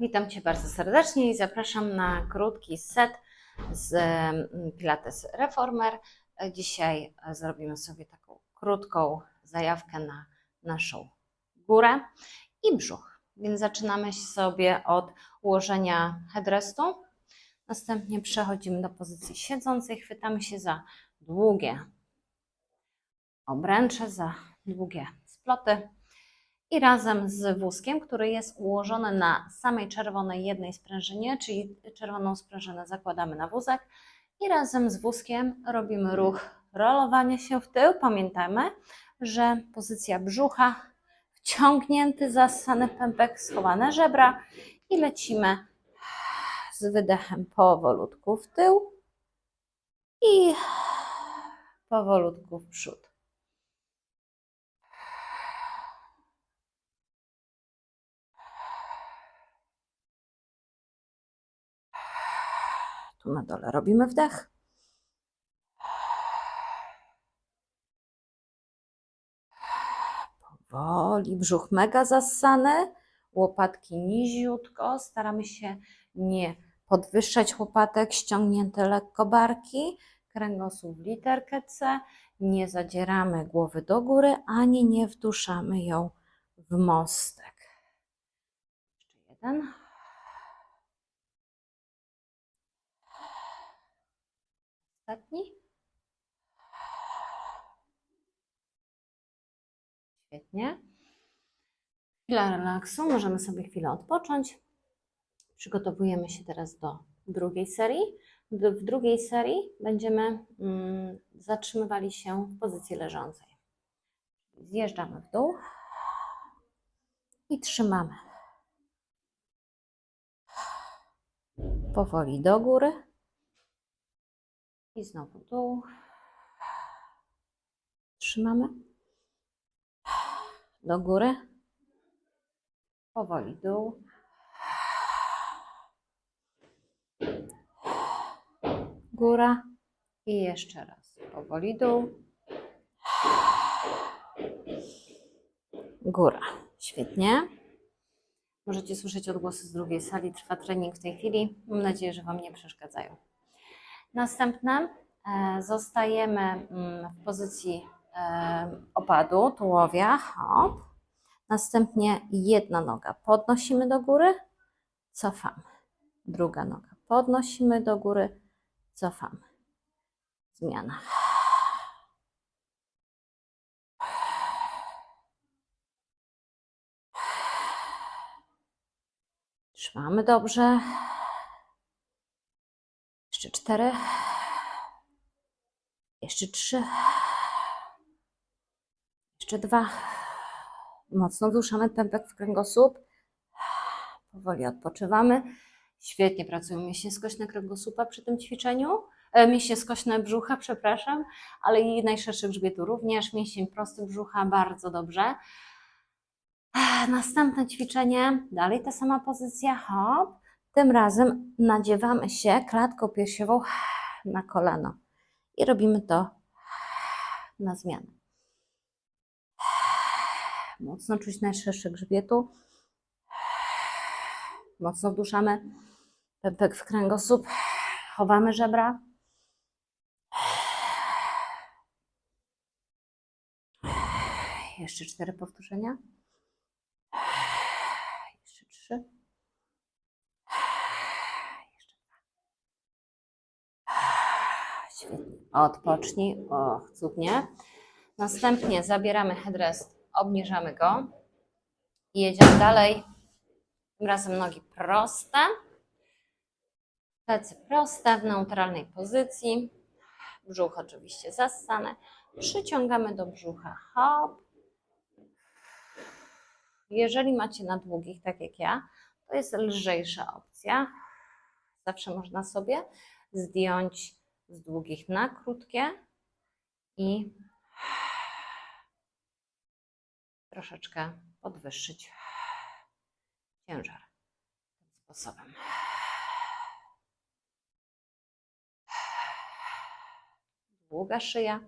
Witam Cię bardzo serdecznie i zapraszam na krótki set z mm, Pilates Reformer. Dzisiaj e, zrobimy sobie taką krótką zajawkę na naszą górę i brzuch. Więc zaczynamy sobie od ułożenia headrestu. Następnie przechodzimy do pozycji siedzącej, chwytamy się za długie obręcze, za długie sploty i razem z wózkiem, który jest ułożony na samej czerwonej jednej sprężynie, czyli czerwoną sprężynę zakładamy na wózek i razem z wózkiem robimy ruch rolowania się w tył. Pamiętajmy, że pozycja brzucha, wciągnięty, zassany pępek, schowane żebra i lecimy z wydechem powolutku w tył i powolutku w przód. Na dole robimy wdech. Powoli, brzuch mega zassany, łopatki niziutko. Staramy się nie podwyższać łopatek, ściągnięte lekko barki, kręgosłup w literkę C. Nie zadzieramy głowy do góry, ani nie wduszamy ją w mostek. Jeszcze jeden. Ostatni. Świetnie. Chwila relaksu, możemy sobie chwilę odpocząć. Przygotowujemy się teraz do drugiej serii. W drugiej serii będziemy mm, zatrzymywali się w pozycji leżącej. Zjeżdżamy w dół i trzymamy. Powoli do góry. I znowu dół. Trzymamy. Do góry. Powoli dół. Góra. I jeszcze raz. Powoli dół. Góra. Świetnie. Możecie słyszeć odgłosy z drugiej sali. Trwa trening w tej chwili. Mam nadzieję, że Wam nie przeszkadzają. Następne e, zostajemy mm, w pozycji e, opadu, tułowia, hop. Następnie jedna noga podnosimy do góry, cofamy. Druga noga podnosimy do góry, cofamy. Zmiana. Trzymamy dobrze. Jeszcze cztery. Jeszcze trzy. Jeszcze dwa. Mocno wduszamy pępek w kręgosłup. Powoli odpoczywamy. Świetnie pracują mięśnie skośne kręgosłupa przy tym ćwiczeniu. E, mięśnie skośne brzucha, przepraszam, ale i najszerszy grzbietu również. Mięsień prosty brzucha, bardzo dobrze. Następne ćwiczenie, dalej ta sama pozycja, hop. Tym razem nadziewamy się klatką piersiową na kolano i robimy to na zmianę. Mocno czuć najszerszy grzbietu. Mocno wduszamy pępek w kręgosłup. Chowamy żebra. Jeszcze cztery powtórzenia. Jeszcze trzy. Jeszcze dwa. Świetnie. Odpocznij. Och, cudnie. Następnie zabieramy headrest, obniżamy go i jedziemy dalej. Tym razem nogi proste. Plecy proste w neutralnej pozycji. Brzuch oczywiście zassane. Przyciągamy do brzucha. Hop. Jeżeli macie na długich, tak jak ja, to jest lżejsza opcja. Zawsze można sobie zdjąć z długich na krótkie i troszeczkę podwyższyć ciężar tym sposobem. Długa szyja.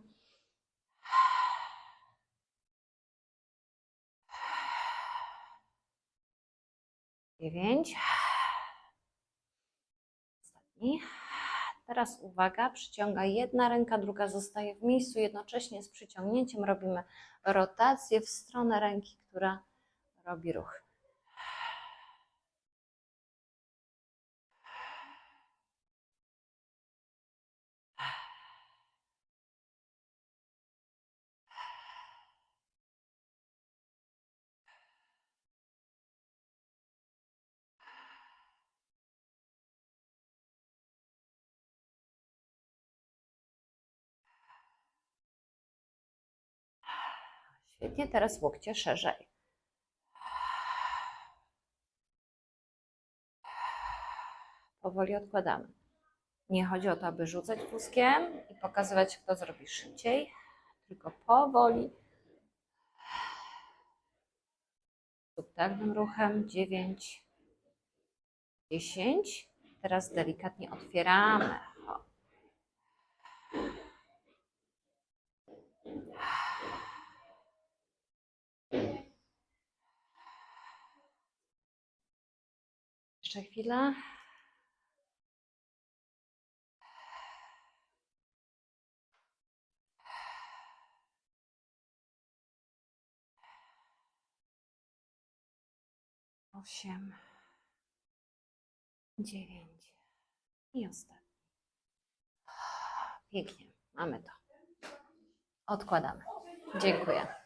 dziewięć. Ostatni. Teraz uwaga, przyciąga jedna ręka, druga zostaje w miejscu. Jednocześnie z przyciągnięciem robimy rotację w stronę ręki, która robi ruch. Świetnie, teraz łokcie szerzej. Powoli odkładamy. Nie chodzi o to, aby rzucać wózkiem i pokazywać, kto zrobi szybciej, tylko powoli. Subtelnym ruchem. 9, 10. Teraz delikatnie otwieramy. O. Jeszcze chwilę. Osiem, dziewięć i ostatni. Pięknie, mamy to. Odkładamy. Dziękuję.